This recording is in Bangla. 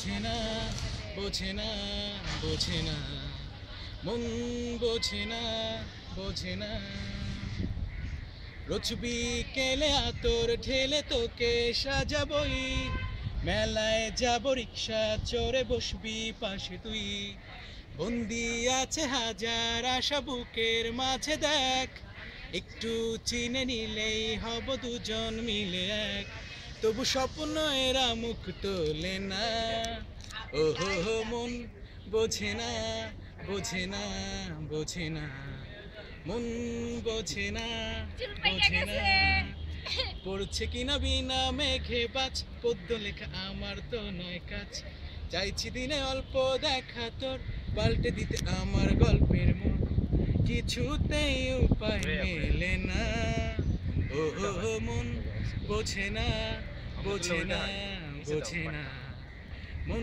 বোঝে না বোঝে না বোঝে না। মন বোঝে না বোঝে না। রোজ বিকেলে আতর ঢেলে তোকে সাজাবই। মেলায় যাব, রিক্সা চড়ে বসবি পাশে তুই। বন্দি আছে হাজার আশা বুকের মাঝে দেখ। একটু চিনে নিলেই হব দুজন মিলে এক। তবু স্বপ্ন এরা মুখ তোলে না। ও হো হো মন বোঝে না বোঝে না বোঝে না। মন বোঝে না বোঝে না। পড়ছে কিনা বিনা মেঘে বাজ পদ্য লেখা আমার তো নয় কাজ। চাইছি দিনে অল্প দেখা তোর পাল্টে দিতে আমার গল্পের মন। কিছুতেই উপায় মেলে না। ও হো হো মন বোঝে না বোঝে না বোঝে না। মন